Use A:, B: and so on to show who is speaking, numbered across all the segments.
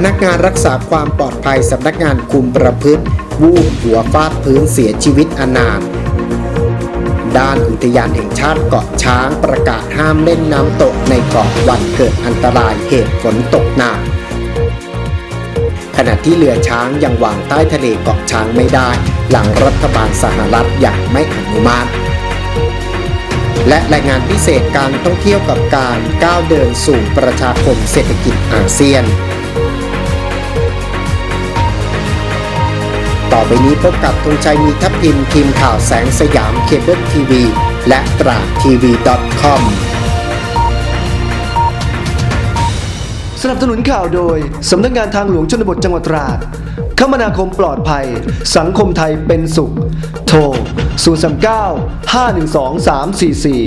A: พนักงานรักษาความปลอดภัยสำนักงานคุมประพฤติวูบหัวฟาดพื้นเสียชีวิตอนาถด้านอุทยานแห่งชาติเกาะช้างประกาศห้ามเล่นน้ำตกในเกาะวันเกิดอันตรายเหตุฝนตกหนักขณะที่เรือช้างยังวางใต้ทะเลเกาะช้างไม่ได้ หลังรัฐบาลสหรัฐอย่างไม่อนุมัติและรายงานพิเศษการท่องเที่ยวกับการก้าวเดินสู่ประชาคมเศรษฐกิจอาเซียน ต่อไปนี้พบกับธงชัยมีทัพทิมทีมข่าวแสงสยามเคเบิลทีวี และตราทีวี .com
B: สนับสนุนข่าวโดย สำนักงานทางหลวงชนบทจังหวัดตราดคมนาคมปลอดภัย สังคมไทยเป็นสุข โทร 039 512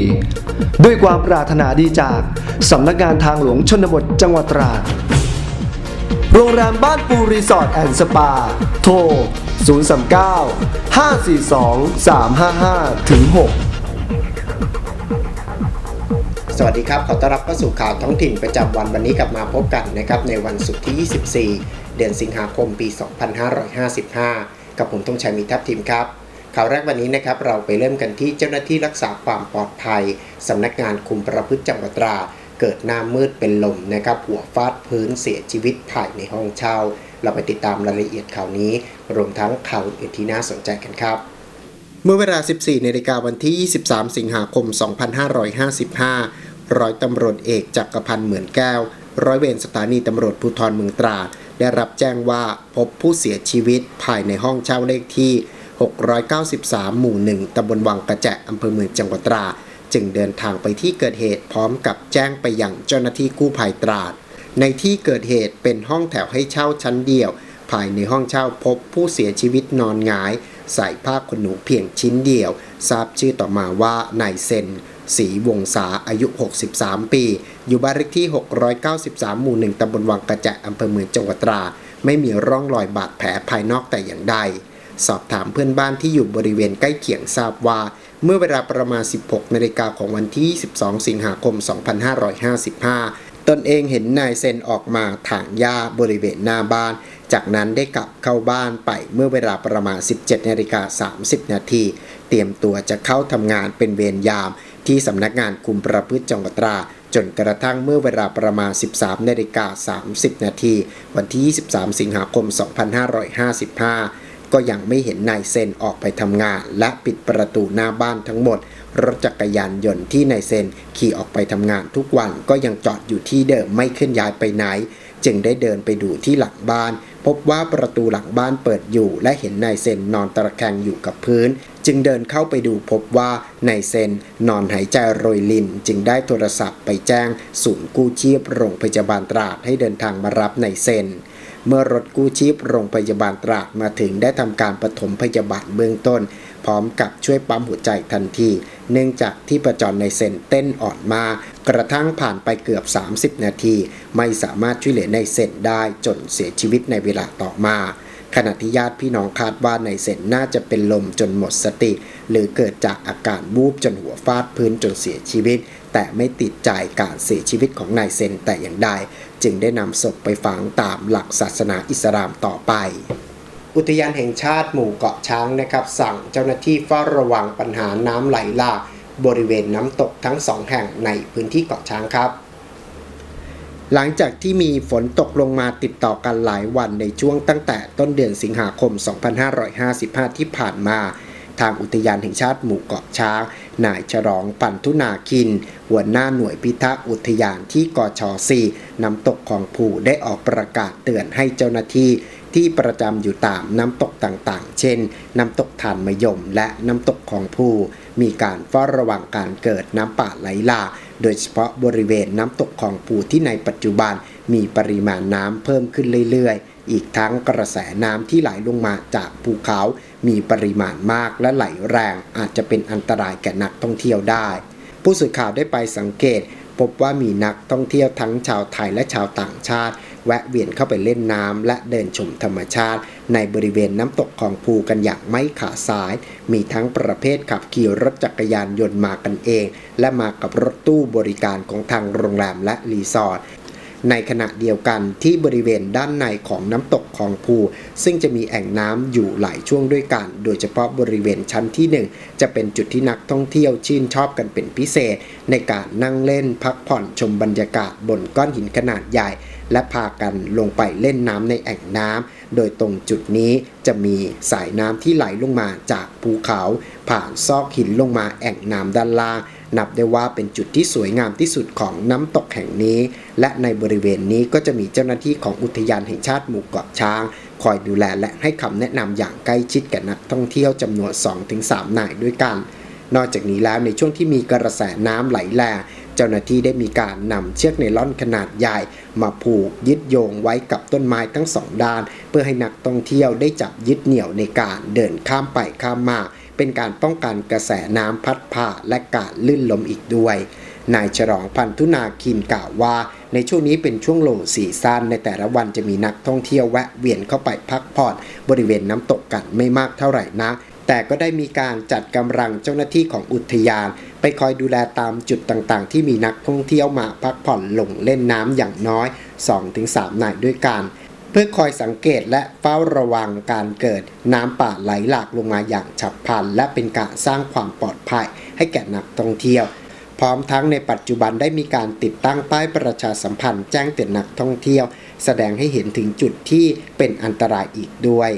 B: 344 ด้วยความปรารถนาดีจาก สำนักงานทางหลวงชนบทจังหวัดตราด โรงแรมบ้านปูรีสอร์ทแอนด์สปา โทร 039 542 355ถึง6
A: สวัสดีครับ ขอต้อนรับเข้าสู่ข่าวท้องถิ่นประจำวันวันนี้กลับมาพบกันนะครับในวันศุกร์ที่ 24 เดือนสิงหาคมปี 2555 กับผมธงชัยมีทัพทีมครับ ข่าวแรกวันนี้นะครับเราไปเริ่มกันที่เจ้าหน้าที่รักษาความปลอดภัยสำนักงานคุมประพฤติจังหวัดตราด เกิดหน้ามืดเป็นลมนะครับหัวฟาดพื้นเสียชีวิตภายในห้องเช่า เราไปติดตามรายละเอียดข่าวนี้ รวมทั้งข่าวอื่นที่น่าสนใจกันครับ เมื่อเวลา 14นาฬิกาวันที่ 23 สิงหาคม 2555 ร้อยตำรวจเอกจักรพันธ์เหมือนแก้ว ร้อยเวรสถานีตำรวจภูธรเมืองตราดได้รับแจ้งว่าพบผู้เสียชีวิตภายในห้องเช่าเลขที่ 693 หมู่ 1ตำบลวังกระแจอำเภอเมืองจังหวัดตราด จึงเดินทางไปที่เกิดเหตุพร้อมกับแจ้งไปยังเจ้าหน้าที่กู้ภัยตราด ในที่เกิดเหตุเป็นห้องแถวให้เช่าชั้นเดียว ภายในห้องเช่าพบผู้เสียชีวิตนอนหงาย ใส่ผ้าขนหนูเพียงชิ้นเดียว ทราบชื่อต่อมาว่านายเซนศรีวงศาอายุ 63 ปี อยู่บ้านเลขที่ 693 หมู่ 1ตำบลวังกระจะอำเภอเมืองจังหวัดตรา ไม่มีร่องรอยบาดแผลภายนอกแต่อย่างใด สอบถามเพื่อนบ้านที่อยู่บริเวณใกล้เคียงทราบว่า เมื่อเวลาประมาณ 16นาฬิกาของวันที่ 12 สิงหาคม 2555 ตนเองเห็นนายเซนออกมาถางหญ้าบริเวณหน้าบ้าน จากนั้นได้กลับเข้าบ้านไปเมื่อเวลาประมาณ 17นาฬิกา30 นาทีเตรียมตัวจะเข้าทำงานเป็นเวรยาม ที่สำนักงานคุมประพฤติจังหวัดตราจนกระทั่งเมื่อเวลาประมาณ 13นาฬิกา30 นาทีวันที่ 23 สิงหาคม 2555 ก็ยังไม่เห็นนายเซนออกไปทำงาน และปิดประตูหน้าบ้านทั้งหมด รถจักรยานยนต์ที่นายเซนขี่ออกไปทำงานทุกวันก็ยังจอดอยู่ที่เดิมไม่เคลื่อนย้ายไปไหน จึงได้เดินไปดูที่หลังบ้าน พบว่าประตูหลังบ้านเปิดอยู่ และเห็นนายเซนนอนตะแคงอยู่กับพื้น จึงเดินเข้าไปดูพบว่านายเซนนอนหายใจโรยลิน จึงได้โทรศัพท์ไปแจ้งศูนย์กู้ชีพโรงพยาบาลตราดให้เดินทางมารับนายเซน เมื่อรถกู้ชีพโรงพยาบาลตราดมาถึงได้ทำการปฐมพยาบาลเบื้องต้น พร้อมกับช่วยปั๊มหัวใจทันที เนื่องจากที่ประจรในเซนเต้นอ่อนมากกระทั่งผ่านไปเกือบ 30 นาที ไม่สามารถช่วยเหลือในเซนได้จนเสียชีวิตในเวลาต่อมาขณะที่ญาติพี่น้องคาดว่าในเซนน่าจะเป็นลมจนหมดสติ หรือเกิดจากอาการบูบจนหัวฟาดพื้นจนเสียชีวิต แต่ไม่ติดใจการเสียชีวิตของนายเซนแต่อย่างใดจึงได้นำศพไปฝังตามหลักศาสนาอิสลามต่อไป อุทยานแห่งชาติหมู่เกาะช้างนะครับ สั่งเจ้าหน้าที่เฝ้าระวังปัญหาน้ำไหลหลากบริเวณน้ำตกทั้งสองแห่งในพื้นที่เกาะช้างครับหลังจากที่มีฝนตกลงมาติดต่อกันหลายวันในช่วงตั้งแต่ต้นเดือนสิงหาคม 2555 ที่ผ่านมา ทางอุทยานแห่งชาติหมู่เกาะช้าง นายฉลองปันทุนาคิน หัวหน้าหน่วยพิทักษ์อุทยานที่กช4น้ำตกของผูได้ออกประกาศเตือนให้เจ้าหน้าที่ที่ประจำอยู่ตามน้ำตกต่างๆ เช่น น้ำตกทานมยมและน้ำตกของผู้ มีการเฝ้าระวังการเกิดน้ำป่าไหลหลากโดยเฉพาะบริเวณน้ำตกของผูที่ในปัจจุบันมีปริมาณน้ำเพิ่มขึ้นเรื่อยๆ อีกทั้งกระแสน้ำที่ไหลลงมาจากภูเขา มีปริมาณมากและไหลแรงอาจจะเป็นอันตรายแก่นักท่องเที่ยวได้ ผู้สื่อข่าวได้ไปสังเกต พบว่ามีนักท่องเที่ยวทั้งชาวไทยและชาวต่างชาติ แวะเวียนเข้าไปเล่นน้ำและเดินชมธรรมชาติ ในบริเวณน้ำตกของภูกันอย่างไม่ขาดสาย มีทั้งประเภทขับขี่รถจักรยานยนต์มากันเอง และมากับรถตู้บริการของทางโรงแรมและรีสอร์ท ในขณะเดียวกันที่บริเวณด้านในของน้ำตกคลองภู ซึ่งจะมีแอ่งน้ำอยู่หลายช่วงด้วยกัน โดยเฉพาะบริเวณชั้นที่ 1 จะเป็นจุดที่นักท่องเที่ยวชื่นชอบกันเป็นพิเศษ ในการนั่งเล่นพักผ่อนชมบรรยากาศบนก้อนหินขนาดใหญ่ และพากันลงไปเล่นน้ำในแอ่งน้ำ โดยตรงจุดนี้จะมีสายน้ำที่ไหลลงมาจากภูเขา ผ่านซอกหินลงมาแอ่งน้ำด้านล่าง นับได้ว่าเป็นจุดที่สวยงามที่สุดของน้ำตกแห่งนี้ และในบริเวณนี้ก็จะมีเจ้าหน้าที่ของอุทยานแห่งชาติหมู่เกาะช้าง คอยดูแลและให้คำแนะนำอย่างใกล้ชิดกับนักท่องเที่ยวจำนวน 2-3 นายด้วยกัน นอกจากนี้แล้วในช่วงที่มีกระแสน้ำไหลแรง เจ้าหน้าที่ได้มีการนำเชือกไนล่อนขนาดใหญ่ มาผูกยึดโยงไว้กับต้นไม้ทั้งสองด้าน เพื่อให้นักท่องเที่ยวได้จับยึดเหนี่ยวในการเดินข้ามไปข้ามมาเป็นการป้องกันกระแสน้ำพัดพาและการลื่นล้มอีกด้วย นายฉลองพันธุนาคินกล่าวว่า ในช่วงนี้เป็นช่วงโลสีซันในแต่ละวันจะมีนักท่องเที่ยวแวะเวียนเข้าไปพักผ่อนบริเวณน้ำตกกันไม่มากเท่าไหร่นักแต่ก็ได้มีการจัดกำลังเจ้าหน้าที่ของอุทยาน ไปคอยดูแลตามจุดต่างๆ ที่มีนักท่องเที่ยวมาพักผ่อนลงเล่นน้ำอย่างน้อย 2-3 นายด้วยกัน เพื่อคอยสังเกตและเฝ้าระวังการเกิดน้ำป่าไหลหลากลงมาอย่างฉับพลัน และเป็นการสร้างความปลอดภัยให้แก่นักท่องเที่ยว พร้อมทั้งในปัจจุบันได้มีการติดตั้งป้ายประชาสัมพันธ์แจ้งเตือนนักท่องเที่ยว แสดงให้เห็นถึงจุดที่เป็นอันตรายอีกด้วย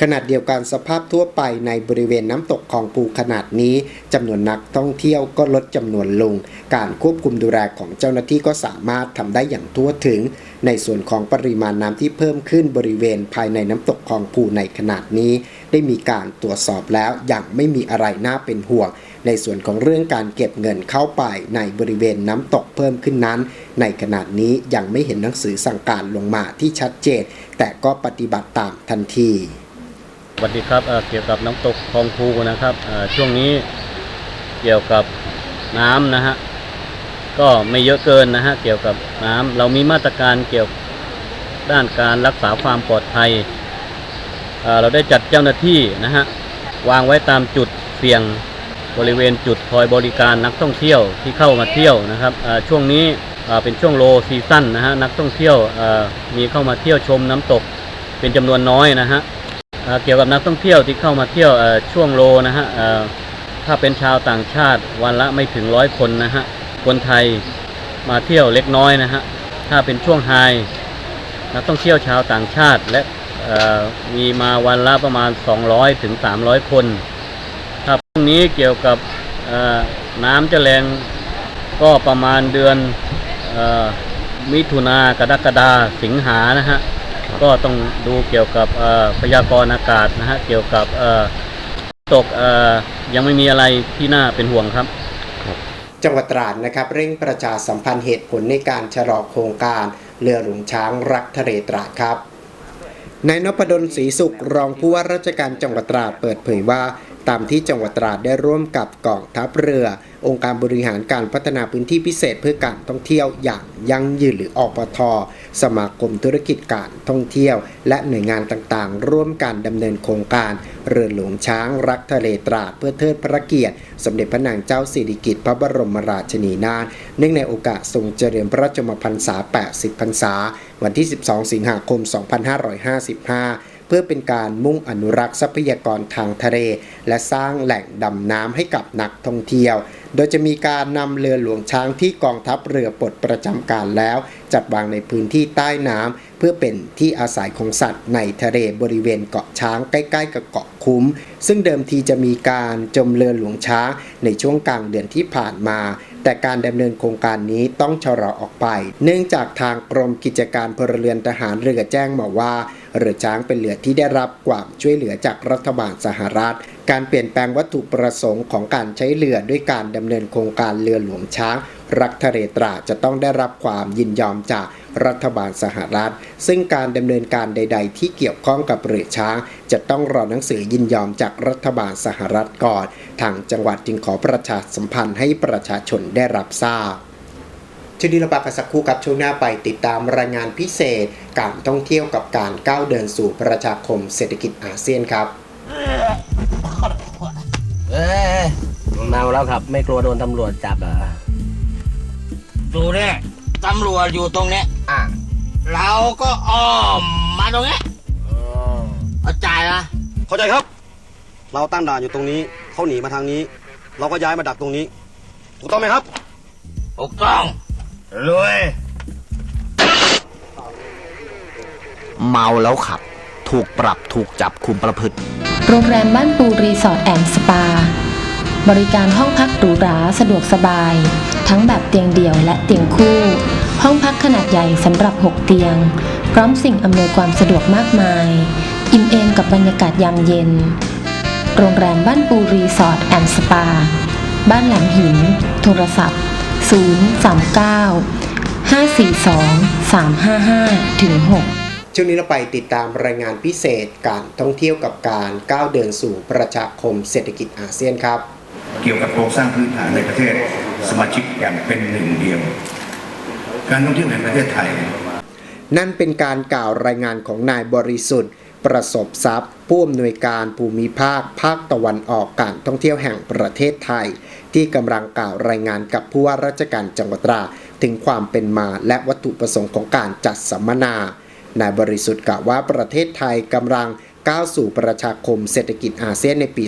A: ขณะเดียวกันสภาพทั่วไปในบริเวณน้ำตกคลองปูขนาดนี้จำนวนนักท่องเที่ยวก็ลดจำนวนลง การควบคุมดูแลของเจ้าหน้าที่ก็สามารถทำได้อย่างทั่วถึง ในส่วนของปริมาณน้ำที่เพิ่มขึ้นบริเวณภายในน้ำตกคลองปูในขนาดนี้ ได้มีการตรวจสอบแล้วอย่างไม่มีอะไรน่าเป็นห่วง ในส่วนของเรื่องการเก็บเงินเข้าไปในบริเวณน้ำตกเพิ่มขึ้นนั้น ในขณะนี้ยังไม่เห็นหนังสือสั่งการลงมาที่ชัดเจน แต่ก็ปฏิบัติตามทันที
C: สวัสดีครับเเกี่ยวกับน้ำตกคลองภูนะครับช่วงนี้เกี่ยวกับน้ำนะฮะก็ไม่เยอะเกินนะฮะเกี่ยวกับน้ำเรามีมาตรการเกี่ยวด้านการรักษาความปลอดภัยเเราได้จัดเจ้าหน้าที่นะฮะวางไว้ตามจุดเสี่ยงบริเวณจุดคอยบริการนักท่องเที่ยวที่เข้ามาเที่ยวนะครับช่วงนี้เป็นช่วงโลซีซั่นนะฮะนักท่องเที่ยวมีเข้ามาเที่ยวชมน้ำตกเป็นจำนวนน้อยนะฮะ เกี่ยวกับนักท่องเที่ยวที่เข้ามาเที่ยวช่วงโลนะฮะถ้าเป็นชาวต่างชาติวันละไม่ถึงร้อยคนนะฮะคนไทยมาเที่ยวเล็กน้อยนะฮะถ้าเป็นช่วงไฮนักท่องเที่ยวชาวต่างชาติและมีมาวันละประมาณ 200ถึง300 คนถ้าพรุ่งนี้เกี่ยวกับน้ำจะแรงก็ประมาณเดือนอมิถุนากรกฎาสิงหานะฮะ ก็ต้องดูเกี่ยวกับเอ่อพยากรณ์อากาศนะฮะเกี่ยวกับเอ่อตกเอ่อยังไม่มีอะไรที่น่าเป็นห่วงครับ
A: จังหวัดตราดนะครับเร่งประชาสัมพันธ์เหตุผลในการชะลอโครงการเรือหลวงช้างรักทะเลตราดครับนายนพดลศรีสุขรองผู้ว่าราชการจังหวัดตราดเปิดเผยว่า ตามที่จังหวัดตราดได้ร่วมกับกองทัพเรือ องค์การบริหารการพัฒนาพื้นที่พิเศษเพื่อการท่องเที่ยวอย่างยั่งยืนหรืออปท สมาคมธุรกิจการท่องเที่ยว และหน่วยงานต่างๆ ร่วมกันดำเนินโครงการ เรือหลวงช้างรักทะเลตราดเพื่อเทิดพระเกียรติ สมเด็จพระนางเจ้าสิริกิติ์พระบรมราชินีนาถเนื่องในโอกาสทรงเจริญพระราชมพรรษา 80 พรรษา วันที่ 12 สิงหาคม 2555เพื่อเป็นการมุ่งอนุรักษ์ทรัพยากรทางทะเล และสร้างแหล่งดำน้ำให้กับนักท่องเที่ยว โดยจะมีการนำเรือหลวงช้างที่กองทัพเรือปลดประจำการแล้ว จัดวางในพื้นที่ใต้น้ำเพื่อเป็นที่อาศัยของสัตว์ในทะเลบริเวณเกาะช้างใกล้ ๆ กับเกาะคุ้ม ซึ่งเดิมทีจะมีการจมเรือหลวงช้างในช่วงกลางเดือนที่ผ่านมา แต่การดำเนินโครงการนี้ต้องชะลอออกไป เนื่องจากทางกรมกิจการพลเรือนทหารเรือแจ้งมาว่าเรือช้างเป็นเรือที่ได้รับความช่วยเหลือจากรัฐบาลสหรัฐ การเปลี่ยนแปลงวัตถุประสงค์ของการใช้เรือด้วยการดำเนินโครงการเรือหลวงช้าง รักทะเลตราจะต้องได้รับความยินยอมจากรัฐบาลสหรัฐ ซึ่งการดำเนินการใด ๆ ที่เกี่ยวข้องกับเรือช้าง จะต้องรอหนังสือยินยอมจากรัฐบาลสหรัฐก่อน ทางจังหวัดจึงขอประชาสัมพันธ์ให้ประชาชนได้รับทราบช่วงนี้เราพักกันสักครู่กับช่วงหน้าไปติดตามรายงานพิเศษ การท่องเที่ยวกับการก้าวเดินสู่ประชาคมเศรษฐกิจอาเซียนครับ
D: เอ้ยเมาแล้วครับ ไม่กลัวโดนตำรวจจับเหรอ
E: ดูเนี่ยตำรวจอยู่ตรงเนี้ย
D: อะ
E: เราก็อ้อมมาตรงนี้เข้าใจนะ
F: เข้าใจครับ เราตั้งด่านอยู่ตรงนี้เขาหนีมาทางนี้ เราก็ย้ายมาดักตรงนี้ ถูกต้องไหมครับ
E: ถูกต้องรวยเมาแล้วขับ ถูกปรับถูกจับคุมประพฤติ
G: โรงแรมบ้านปูรีสอร์ทแอนด์สปา บริการห้องพักหรูหราสะดวกสบาย ทั้งแบบเตียงเดี่ยวและเตียงคู่ ห้องพักขนาดใหญ่สำหรับ 6 เตียง พร้อมสิ่งอำนวยความสะดวกมากมาย อิ่มเอมกับบรรยากาศยามเย็น โรงแรมบ้านปูรีสอร์ทแอนด์สปา บ้านแหลมหิน โทรศัพท์ 039 542 355ถึง6
A: ช่วงนี้เราไปติดตามรายงานพิเศษการท่องเที่ยวกับการก้าวเดินสู่ประชาคมเศรษฐกิจอาเซียนครับ
H: เกี่ยวกับโครงสร้างพื้นฐานในประเทศสมาชิกอย่างเป็นหนึ่งเดียว การท่องเที่ยวแห่งประเทศไทย
A: นั่นเป็นการกล่าวรายงานของนายบริสุทธิ์ ประสบทรัพย์ ผู้อำนวยการภูมิภาค ภาคตะวันออกการท่องเที่ยวแห่งประเทศไทย ที่กำลังกล่าวรายงานกับผู้ว่าราชการจังหวัดตราดถึงความเป็นมาและวัตถุประสงค์ของการจัดสัมมนา นายบริสุทธิ์กล่าวว่าประเทศไทยกำลังก้าวสู่ประชาคมเศรษฐกิจอาเซียนในปี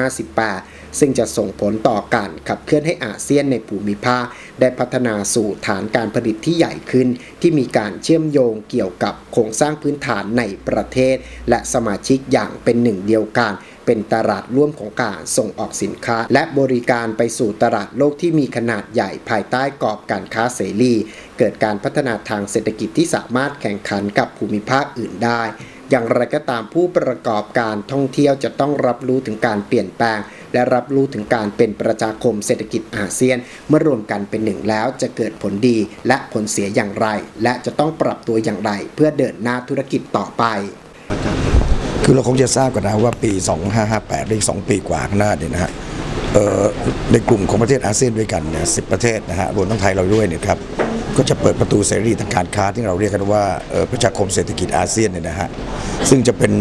A: 2558 ซึ่งจะส่งผลต่อการขับเคลื่อนให้อาเซียนในภูมิภาค ได้พัฒนาสู่ฐานการผลิตที่ใหญ่ขึ้น ที่มีการเชื่อมโยงเกี่ยวกับโครงสร้างพื้นฐานในประเทศ และสมาชิกอย่างเป็นหนึ่งเดียวกันเป็นตลาดร่วมของการส่งออกสินค้า และบริการไปสู่ตลาดโลกที่มีขนาดใหญ่ภายใต้กรอบการค้าเสรี เกิดการพัฒนาทางเศรษฐกิจที่สามารถแข่งขันกับภูมิภาคอื่นได้ อย่างไรก็ตามผู้ประกอบการท่องเที่ยวจะต้องรับรู้ถึงการเปลี่ยนแปลง และรับรู้ถึงการเป็นประชาคมเศรษฐกิจอาเซียน เมื่อรวมกันเป็นหนึ่งแล้วจะเกิดผลดีและผลเสียอย่างไร และจะต้องปรับตัวอย่างไร เพื่อเดินหน้าธุรกิจต่อไป
H: คือเราคงจะทราบกันนะว่าปี 2558หรืออีก2ปีกว่าข้างหน้าเนี่ยนะฮะในกลุ่มของประเทศอาเซียนด้วยกันเนี่ยสิประเทศนะฮะรวมทั้งไทยเราด้วยเนี่ยครับก็จะเปิดประตูเสรีทางการค้าที่เราเรียกกันว่าประชาคมเศรษฐกิจอาเซียนเนี่ยนะฮะซึ่งจะเป็น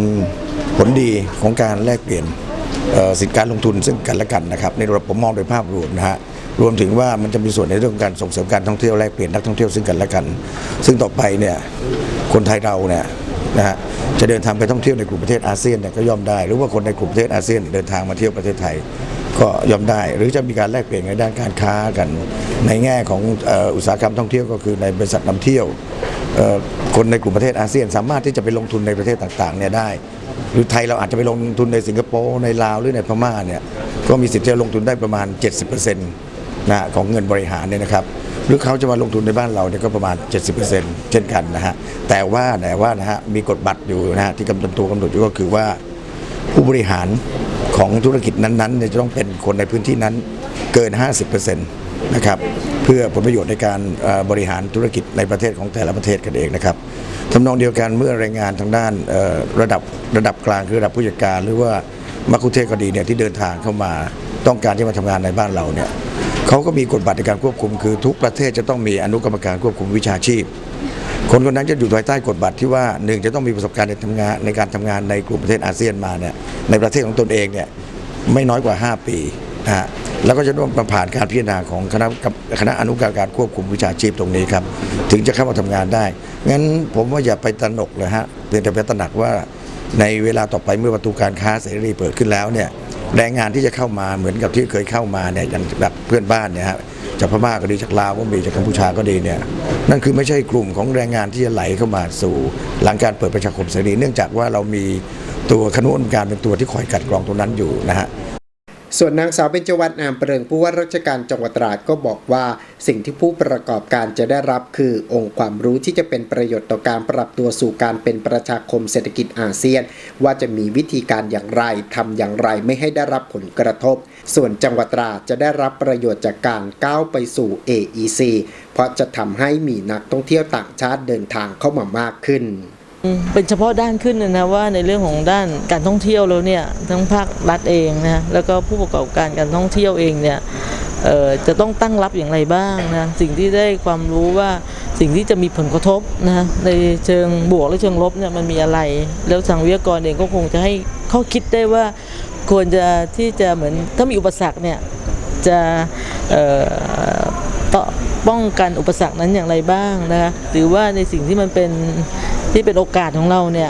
H: ผลดีของการแลกเปลี่ยน สินค้าลงทุนซึ่งกันและกันนะครับในระดับผมมองโดยภาพรวมนะฮะรวมถึงว่ามันจะมีส่วนในเรื่องของการส่งเสริมการท่องเที่ยวแลกเปลี่ยนนักท่องเที่ยวซึ่งกันและกัน ซึ่งต่อไปเนี่ยคนไทยเราเนี่ยนะฮะจะเดินทางไปท่องเที่ยวในกลุ่มประเทศอาเซียนเนี่ยก็ย่อมได้ หรือว่าคนในกลุ่มประเทศอาเซียนเดินทางมาเที่ยวประเทศไทยก็ย่อมได้ หรือจะมีการแลกเปลี่ยนในด้านการค้ากัน ในแง่ของอุตสาหกรรมท่องเที่ยวก็คือในบริษัทนำเที่ยวคนในกลุ่มประเทศอาเซียน สามารถที่จะไปลงทุนในประเทศต่างๆเนี่ยได้ หรือไทยเราอาจจะไปลงทุนในสิงคโปร์ในลาวหรือในพม่าเนี่ยก็มีสิทธิ์จะลงทุนได้ประมาณ 70%นะของเงินบริหารเนี่ยนะครับหรือเขาจะมาลงทุนในบ้านเราเนี่ยก็ประมาณ 70%เช่นกันนะฮะแต่ว่าแต่ว่านะฮะมีกฎบัตรอยู่นะฮะที่กำหนดตัวกำหนดอยู่ก็คือว่า ผู้บริหารของธุรกิจนั้นๆเนี่ยจะต้องเป็นคนในพื้นที่นั้นเกิน 50%นะครับเพื่อผลประโยชน์ในการบริหารธุรกิจในประเทศของแต่ละประเทศกันเองนะครับ ทำนองเดียวกันเมื่อแรงงานทางด้านระดับระดับกลางคือระดับผู้จัดการ หรือว่ามัคคุเทศก็ดีเนี่ยที่เดินทางเข้ามาต้องการที่มาทำงานในบ้านเราเนี่ยเขาก็มีกฎบัตรในการควบคุม คือทุกประเทศจะต้องมีอนุกรรมการควบคุมวิชาชีพ คนคนนั้นจะอยู่ภายใต้กฎบัตรที่ว่าหนึ่งจะต้องมีประสบการณ์ในทำงานในการทำงานในกลุ่มประเทศอาเซียนมาเนี่ยในประเทศของตนเองเนี่ยไม่น้อยกว่า 5 ปีนะฮะแล้วก็จะต้องผ่านการพิจารณาของคณะคณะอนุกรรมการควบคุมวิชาชีพตรงนี้ครับ ถึงจะเข้ามาทำงานได้ งั้นผมว่าอย่าไปตระหนกเลยฮะเพียงแต่ไปตระหนักว่าในเวลาต่อไปเมื่อประตูการค้าเสรีเปิดขึ้นแล้วเนี่ยแรงงานที่จะเข้ามาเหมือนกับที่เคยเข้ามาเนี่ยอย่างแบบเพื่อนบ้านเนี่ยฮะจากพม่าก็ดีจากลาวก็มีจากกัมพูชาก็ดีเนี่ยนั่นคือไม่ใช่กลุ่มของแรงงานที่จะไหลเข้ามาสู่ หลังการเปิดประชาคมเสรีเนื่องจากว่าเรามีตัวคณะกรรมการเป็นตัวที่คอยกัดกรองตรงนั้นอยู่นะฮะ
A: ส่วนนางสาวเบญจวรรณอามเปริงผู้ว่าราชการจังหวัดตราดก็บอกว่า สิ่งที่ผู้ประกอบการจะได้รับคือองค์ความรู้ที่จะเป็นประโยชน์ต่อการปรับตัวสู่การเป็นประชาคมเศรษฐกิจอาเซียน ว่าจะมีวิธีการอย่างไรทำอย่างไรไม่ให้ได้รับผลกระทบ ส่วนจังหวัดตราดจะได้รับประโยชน์จากการก้าวไปสู่ AEC เพราะจะทำให้มีนักท่องเที่ยวต่างชาติเดินทางเข้ามามากขึ้น
I: เป็นเฉพาะด้านขึ้นนะนะว่าในเรื่องของด้านการท่องเที่ยวแล้วเนี่ยทั้งภาครัฐเองนะแล้วก็ผู้ประกอบการการท่องเที่ยวเองเนี่ยจะต้องตั้งรับอย่างไรบ้างนะสิ่งที่ได้ความรู้ว่าสิ่งที่จะมีผลกระทบนะในเชิงบวกและเชิงลบเนี่ยมันมีอะไร แล้วทางวิทยากรเองก็คงจะให้ข้อคิดได้ว่าควรจะที่จะเหมือนถ้ามีอุปสรรคเนี่ยจะต่อป้องกันอุปสรรคนั้นอย่างไรบ้างนะคะหรือว่าในสิ่งที่มันเป็น ที่เป็นโอกาสของเราเนี่ย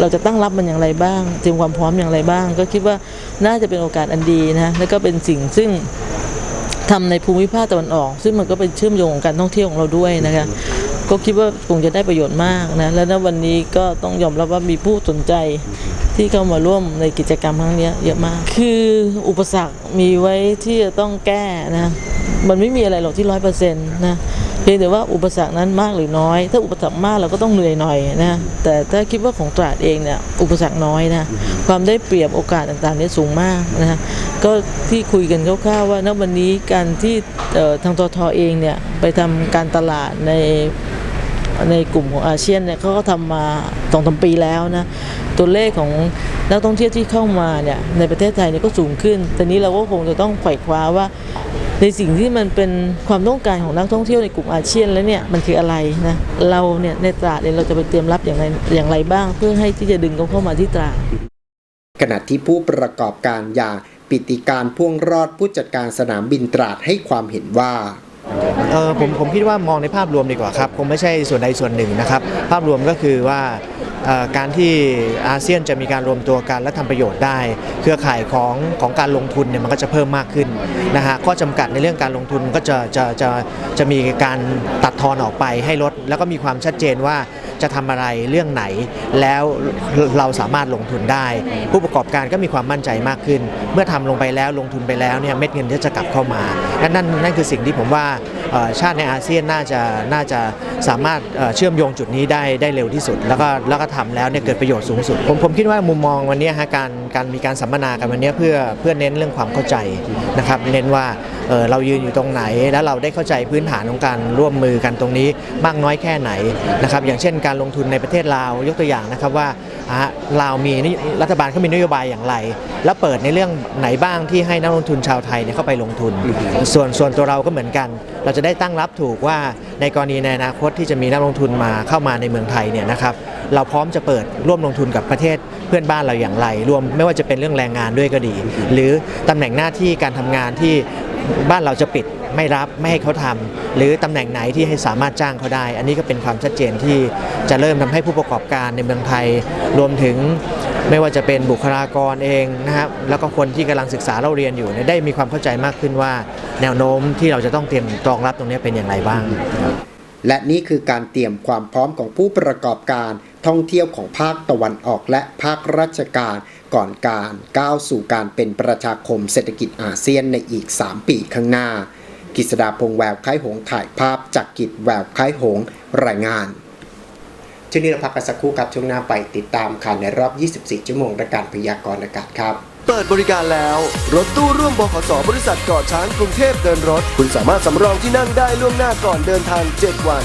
I: เราจะตั้งรับมันอย่างไรบ้างเตรียมความพร้อมอย่างไรบ้าง ก็คิดว่าน่าจะเป็นโอกาสอันดีนะแล้วก็เป็นสิ่งซึ่งทำในภูมิภาคตะวันออก ซึ่งมันก็เป็นเชื่อมโยงกับการท่องเที่ยวของเราด้วยนะคะก็คิดว่าคงจะได้ประโยชน์มากนะและณวันนี้ก็ต้องยอมรับว่ามีผู้สนใจที่เข้ามาร่วมในกิจกรรมครั้งนี้เยอะมาก คืออุปสรรคมีไว้ที่จะต้องแก้นะมันไม่มีอะไรหรอกที่ร้อยเปอร์เซ็นต์นะ พียงแต่ว่าอุปสรรคนั้นมากหรือน้อย ถ้าอุปสรรคมากเราก็ต้องเหนื่อยหน่อยนะแต่ถ้าคิดว่าของตราดเองเนี่ยอุปสรรคน้อยนะความได้เปรียบโอกาสต่างๆเนี่ยสูงมากนะก็ที่คุยกันคร่าวๆว่าณวันนี้การที่เอ่อทางททเองเนี่ยไปทำการตลาดในในกลุ่มของอาเซียนเนี่ยเขาก็ทำมาสองสามปีแล้วนะตัวเลขของนักท่องเที่ยวที่เข้ามาเนี่ยในประเทศไทยเนี่ยก็สูงขึ้น แต่นี้เราก็คงจะต้องไขว่คว้าว่า ในสิ่งที่มันเป็นความต้องการของนักท่องเที่ยวในกลุ่มอาเซียนแล้วเนี่ยมันคืออะไรนะเราเนี่ยในตราดเนี่ยเราจะไปเตรียมรับอย่างไรอย่างไรบ้าง เพื่อให้ที่จะดึงเขาเข้ามาที่ตราด
A: ขณะที่ผู้ประกอบการอย่างปิติการพ่วงรอดผู้จัดการสนามบินตราดให้ความเห็นว่า
J: เออผมผมคิดว่ามองในภาพรวมดีกว่าครับคงไม่ใช่ส่วนใดส่วนหนึ่งนะครับ ภาพรวมก็คือว่าเอ่อ การที่อาเซียนจะมีการรวมตัวกันและทำประโยชน์ได้ เครือข่ายของของการลงทุนเนี่ยมันก็จะเพิ่มมากขึ้นนะฮะข้อจำกัดในเรื่องการลงทุนก็จะจะจะจะมีการตัดทอนออกไปให้ลด แล้วก็มีความชัดเจนว่า จะทำอะไรเรื่องไหน แล้วเราสามารถลงทุนได้ ผู้ประกอบการก็มีความมั่นใจมากขึ้น เมื่อทำลงไปแล้วลงทุนไปแล้วเนี่ยเม็ดเงินก็จะกลับเข้ามาและนั่นนั่นคือสิ่งที่ผมว่าเอ่อชาติในอาเซียนน่าจะน่าจะสามารถเอ่อเชื่อมโยงจุดนี้ได้ได้เร็วที่สุด แล้วก็แล้วก็ทำแล้วเนี่ยเกิดประโยชน์สูงสุด ผมผมคิดว่ามุมมองวันนี้ฮะการการมีการสัมมนากันวันนี้เพื่อเพื่อเน้นเรื่องความเข้าใจนะครับเน้นว่าเอ่อเรายืนอยู่ตรงไหน แล้วเราได้เข้าใจพื้นฐานของการร่วมมือกันตรงนี้มากน้อยแค่ไหนนะครับอย่างเช่นการลงทุนในประเทศลาวยกตัวอย่างนะครับว่าอะลาวมีนรัฐบาลเขามีนโยบายอย่างไร แล้วเปิดในเรื่องไหนบ้างที่ให้นักลงทุนชาวไทยเนี่ยเข้าไปลงทุน ส่วนส่วนตัวเราก็เหมือนกัน เราจะได้ตั้งรับถูกว่าในกรณีในอนาคตที่จะมีนักลงทุนมาเข้ามาในเมืองไทยเนี่ยนะครับเราพร้อมจะเปิดร่วมลงทุนกับประเทศ เพื่อนบ้านเราอย่างไร รวมไม่ว่าจะเป็นเรื่องแรงงานด้วยก็ดี หรือตำแหน่งหน้าที่การทำงานที่บ้านเราจะปิดไม่รับไม่ให้เขาทำหรือตำแหน่งไหนที่ให้สามารถจ้างเขาได้ อันนี้ก็เป็นความชัดเจนที่จะเริ่มทำให้ผู้ประกอบการในเมืองไทย รวมถึงไม่ว่าจะเป็นบุคลากรเองนะครับแล้วก็คนที่กำลังศึกษาเราเรียนอยู่เนี่ยได้มีความเข้าใจมากขึ้นว่า แนวโน้มที่เราจะต้องเตรียมรองรับตรงนี้เป็นอย่างไรบ้าง
A: และนี่คือการเตรียมความพร้อมของผู้ประกอบการท่องเที่ยวของภาคตะวันออกและภาคราชการก่อนการก้าวสู่การเป็นประชาคมเศรษฐกิจอาเซียนในอีก 3 ปีข้างหน้า กิษดาพงแววคล้ายหงถ่ายภาพจากกิจแววคล้ายหงรายงานช่วงนี้เราพักกันสักครู่ครับช่วงหน้าไปติดตามข่าวในรอบ 24 ชั่วโมงและการพยากรณ์อากาศครับ
B: เปิดบริการแล้ว รถตู้ร่วมบขสบริษัทเกาะช้างกรุงเทพเดินรถ คุณสามารถสำรองที่นั่งได้ล่วงหน้าก่อนเดินทาง 7 วัน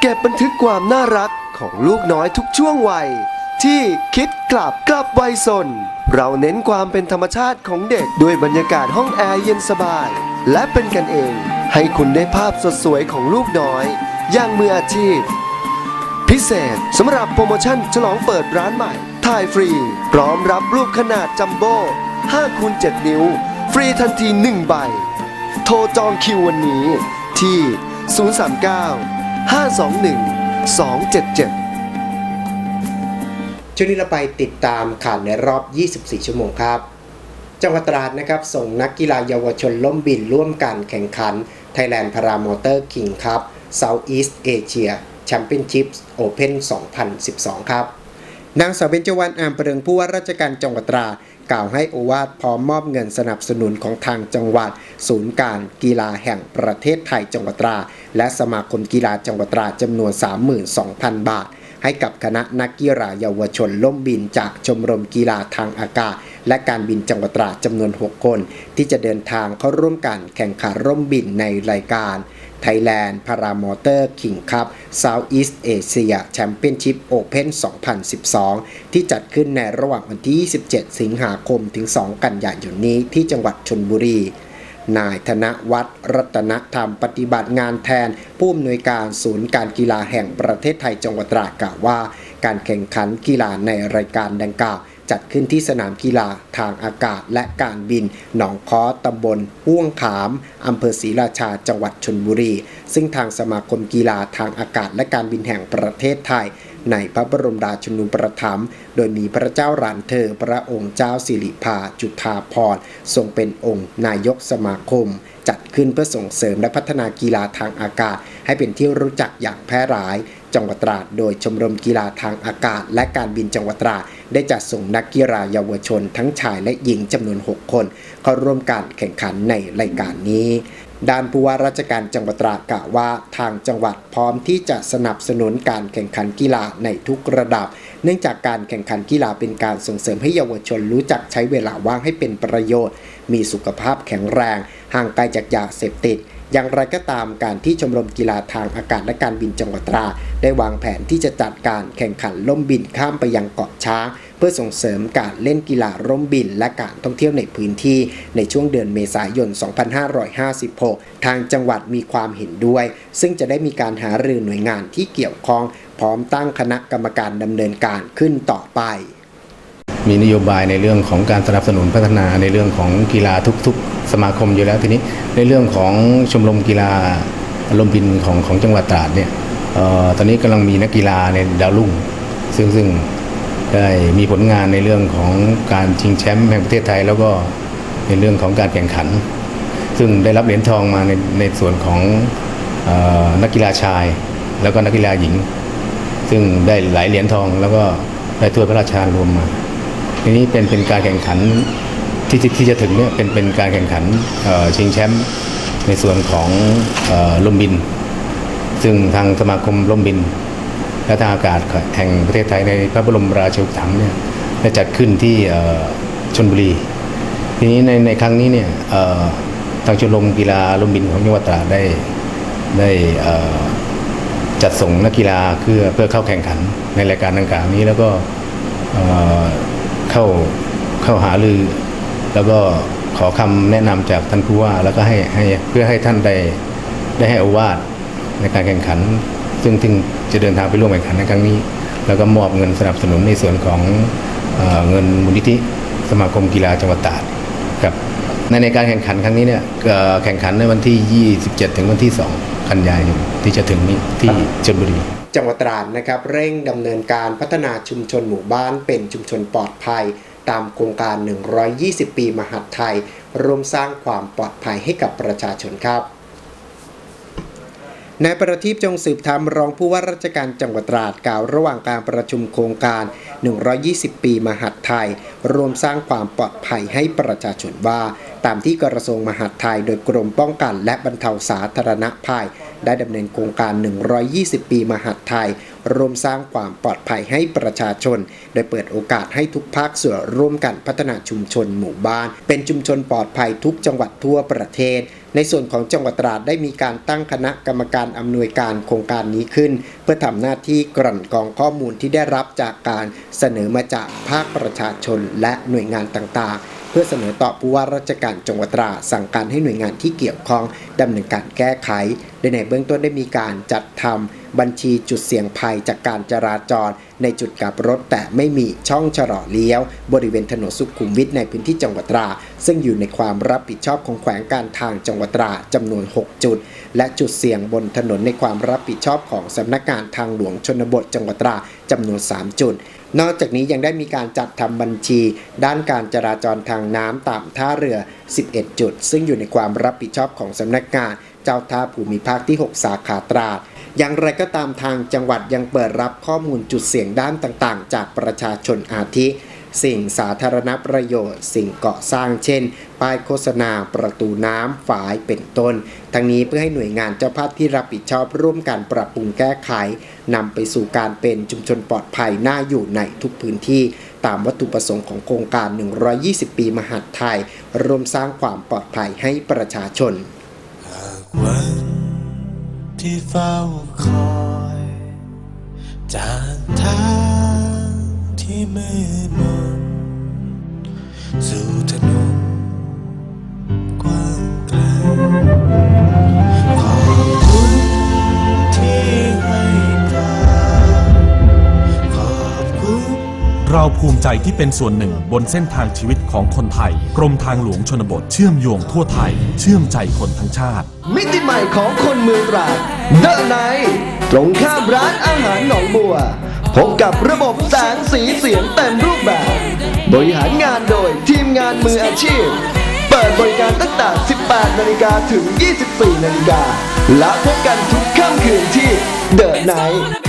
B: เก็บบันทึกความน่ารักของลูกน้อยทุกช่วงวัย ที่คิดกลับกลับวัยสน เราเน้นความเป็นธรรมชาติของเด็กด้วยบรรยากาศห้องแอร์เย็นสบาย และเป็นกันเอง ให้คุณได้ภาพสดสวยของลูกน้อยอย่างมืออาชีพ พิเศษสำหรับโปรโมชั่นฉลองเปิดร้านใหม่ ถ่ายฟรี พร้อมรับรูปขนาดจัมโบ้5คูณ7นิ้ว ฟรีทันที 1 ใบ โทรจองคิววันนี้ที่ 039 521 277
A: ช่วงนี้เราไปติดตามข่าวในรอบ 24 ชั่วโมงครับ จังหวัดตราดนะครับ ส่งนักกีฬาเยาวชนล่มบินร่วมกันแข่งขัน Thailand Paramotor King ครับ Southeast Asia Championship Open 2012 ครับ นางสาวเบญจวรรณอามเปริงผู้ว่าราชการจังหวัดตราด กล่าวให้โอวาทพร้อมมอบเงินสนับสนุนของทางจังหวัด ศูนย์การกีฬาแห่งประเทศไทยจังหวัดตรา และสมาคมกีฬาจังหวัดตราจำนวน 32,000 บาท ให้กับคณะนักกีฬาเยาวชนล่มบินจากชมรมกีฬาทางอากาศ และการบินจังหวัดตราจำนวน 6 คน ที่จะเดินทางเข้าร่วมการแข่งขันร่มบินในรายการ Thailand Paramotor King Cup Southeast Asia Championship Open 2012 ที่จัดขึ้นในระหว่างวันที่ 27 สิงหาคมถึง 2 กันยายนนี้ที่จังหวัดชนบุรีนายธนวัฒน์รัตนธรรมปฏิบัติงานแทน ผู้อำนวยการศูนย์การกีฬาแห่งประเทศไทยจังหวัดตราดกล่าวว่า การแข่งขันกีฬาในรายการดังกล่าว จัดขึ้นที่สนามกีฬาทางอากาศและการบิน หนองค้อตำบลห้วงขามอำเภอศรีราชาจังหวัดชนบุรี ซึ่งทางสมาคมกีฬาทางอากาศและการบินแห่งประเทศไทย ในพระบรมราชูนูปถัมภ์โดยมีพระเจ้าหลานเธอพระองค์เจ้าสิริภาจุฑาภรทรงเป็นองค์นายกสมาคม จัดขึ้นเพื่อส่งเสริมและพัฒนากีฬาทางอากาศ ให้เป็นที่รู้จักอย่างแพร่หลาย จังหวัดตราด โดยชมรมกีฬาทางอากาศ และการบินจังหวัดตราด ได้จัดส่งนักกีฬาเยาวชน ทั้งชายและหญิงจำนวน 6 คน เข้าร่วมการแข่งขันในรายการนี้ด้านผู้ว่าราชการจังหวัดตราดกล่าวว่า ทางจังหวัดพร้อมที่จะสนับสนุนการแข่งขันกีฬาในทุกระดับ เนื่องจากการแข่งขันกีฬาเป็นการส่งเสริมให้เยาวชนรู้จักใช้เวลาว่างให้เป็นประโยชน์ มีสุขภาพแข็งแรง ห่างไกลจากยาเสพติด อย่างไรก็ตามการที่ชมรมกีฬาทางอากาศและการบินจังหวัดตรา ได้วางแผนที่จะจัดการแข่งขันล่มบินข้ามไปยังเกาะช้าง เพื่อส่งเสริมการเล่นกีฬาร่มบินและการท่องเที่ยวในพื้นที่ในช่วงเดือนเมษายน 2556 ทางจังหวัดมีความเห็นด้วย ซึ่งจะได้มีการหารือหน่วยงานที่เกี่ยวข้อง พร้อมตั้งคณะกรรมการดำเนินการขึ้นต่อไป
K: มีนโยบายในเรื่องของการสนับสนุนพัฒนาในเรื่องของกีฬาทุก ๆ สมาคมอยู่แล้วทีนี้ในเรื่องของชมรมกีฬาลมบินของของจังหวัดตราดเนี่ยออตอนนี้กำลังมีนักกีฬาในดาวรุ่ง ซึ่งซึ่งได้มีผลงานในเรื่องของการชิงแชมป์แห่งประเทศไทย แล้วก็ในเรื่องของการแข่งขัน ซึ่งได้รับเหรียญทองมาในในส่วนของออนักกีฬาชาย แล้วก็นักกีฬาหญิง ซึ่งได้หลายเหรียญทองแล้วก็ได้ถ้วยพระราชทานรวมมา ทีนี้เป็นเป็นการแข่งขันที่ที่จะถึงเนี่ยเป็นเป็นการแข่งขันชิงแชมป์ในส่วนของอ่อลมบิน ซึ่งทางสมาคมลมบิน และทางอากาศแห่งประเทศไทยในพระบรมราชูปถัมภ์เนี่ยได้จัดขึ้นที่ชนบุรี ทีนี้ในในครั้งนี้เนี่ยทางชมรมกีฬาลมบินของจังหวัดตราดได้ได้จัดส่งนักกีฬาเพื่อเพื่อเข้าแข่งขันในรายการดังกล่าวนี้แล้วก็ เข้าเข้าหาลือ แล้วก็ขอคำแนะนำจากท่านผู้ว่า แล้วก็ให้ให้เพื่อให้ท่านได้ได้ให้อวาทในการแข่งขัน ซึ่งถึงจะเดินทางไปร่วมแข่งขันในครั้งนี้ แล้วก็มอบเงินสนับสนุนในส่วนของเอเงินมูลนิธิสมาคมกีฬาจังหวัดตราดครับในในการแข่งขันครั้งนี้เนี่ยแข่งขันในวันที่ 27 ถึงวันที่ 2 กันยายนที่จะถึงนี้ที่ชลบุรี
A: จังหวัดตราดนะครับเร่งดำเนินการพัฒนาชุมชนหมู่บ้านเป็นชุมชนปลอดภัย ตามโครงการ 120 ปีมหัดไทยร่วมสร้างความปลอดภัยให้กับประชาชนครับนายประทีปจงสืบธรรมรองผู้ว่าราชการจังหวัดตราดกล่าวระหว่างการประชุมโครงการ 120 ปีมหัดไทย รวมสร้างความปลอดภัยให้ประชาชนว่า ตามที่กระทรวงมหาดไทยโดยกรมป้องกันและบรรเทาสาธารณภัย ได้ดำเนินโครงการ 120 ปีมหัดไทยรวมสร้างความปลอดภัยให้ประชาชน โดยเปิดโอกาสให้ทุกภาคส่วนร่วมกันพัฒนาชุมชนหมู่บ้าน เป็นชุมชนปลอดภัยทุกจังหวัดทั่วประเทศ ในส่วนของจังหวัดตราดได้มีการตั้งคณะกรรมการอำนวยการโครงการนี้ขึ้น เพื่อทำหน้าที่กลั่นกรองข้อมูลที่ได้รับจากการเสนอมาจากภาคประชาชนและหน่วยงานต่างๆ เพื่อเสนอต่อผู้ว่าราชการจังหวัดตราสั่งการให้หน่วยงานที่เกี่ยวข้องดำเนินการแก้ไข โดยในเบื้องต้นได้มีการจัดทำบัญชีจุดเสี่ยงภัยจากการจราจร ในจุดกลับรถแต่ไม่มีช่องชะลอเลี้ยว บริเวณถนนสุขุมวิทในพื้นที่จังหวัดตรา ซึ่งอยู่ในความรับผิดชอบของแขวงการทางจังหวัดตราจำนวน 6 จุด และจุดเสี่ยงบนถนนในความรับผิดชอบของสำนักงานทางหลวงชนบทจังหวัดตราจำนวน 3 จุด นอกจากนี้ยังได้มีการจัดทำบัญชี ด้านการจราจรทางน้ำตามท่าเรือ 11 จุด ซึ่งอยู่ในความรับผิดชอบของสำนักงาน เจ้าท่าภูมิภาคที่ 6 สาขาตราดอย่างไรก็ตามทางจังหวัดยังเปิดรับข้อมูลจุดเสี่ยงด้านต่างๆ จากประชาชนอาทิ สิ่งสาธารณประโยชน์ สิ่งก่อสร้างเช่น ป้ายโฆษณา ประตูน้ำฝายเป็นต้น ทั้งนี้เพื่อให้หน่วยงานเจ้าภาพที่รับผิดชอบร่วมกันปรับปรุงแก้ไขนำไปสู่การเป็นชุมชนปลอดภัยน่าอยู่ในทุกพื้นที่ ตามวัตถุประสงค์ของโครงการ 120 ปีมหาดไทยร่วมสร้างความปลอดภัยให้ประชาชน
L: วันที่เฝ้าคอย จากทาง ที่มืดมนสู่ถนนกว้างไกลขอบคุณที่ให้กาขอบคุณ
M: เราภูมิใจที่เป็นส่วนหนึ่งบนเส้นทางชีวิตของคนไทย กรมทางหลวงชนบทเชื่อมโยงทั่วไทย เชื่อมใจคนทั้งชาติ
B: มิติใหม่ของคนเมืองตราดเดอะไนตรงข้ามร้านอาหารหนองบัว พบกับระบบแสงสีเสียงเต็มรูปแบบ บริหารงานโดยทีมงานมืออาชีพ เปิดบริการตั้งแต่ 18 นาฬิกาถึง 24 นาฬิกาและพบกันทุกค่ำคืนที่เดอะไนท์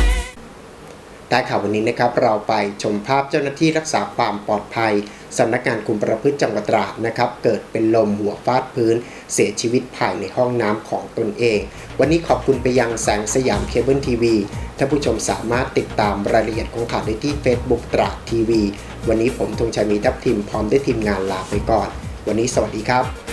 A: ได้ข่าววันนี้นะครับเราไปชมภาพเจ้าหน้าที่รักษาความปลอดภัยสำนักงานคุมประพฤติจังหวัดตราดนะครับเกิดเป็นลมหัวฟาดพื้น เสียชีวิตภายในห้องน้ำของตนเอง วันนี้ขอบคุณไปยังแสงสยามเคเบิลทีวีท่านผู้ชมสามารถติดตามรายละเอียดของข่าวได้ที่ Facebook ตราดทีวี วันนี้ผมธงชัยมีทัพทิมพร้อมด้วยทีมงานลาไปก่อน วันนี้สวัสดีครับ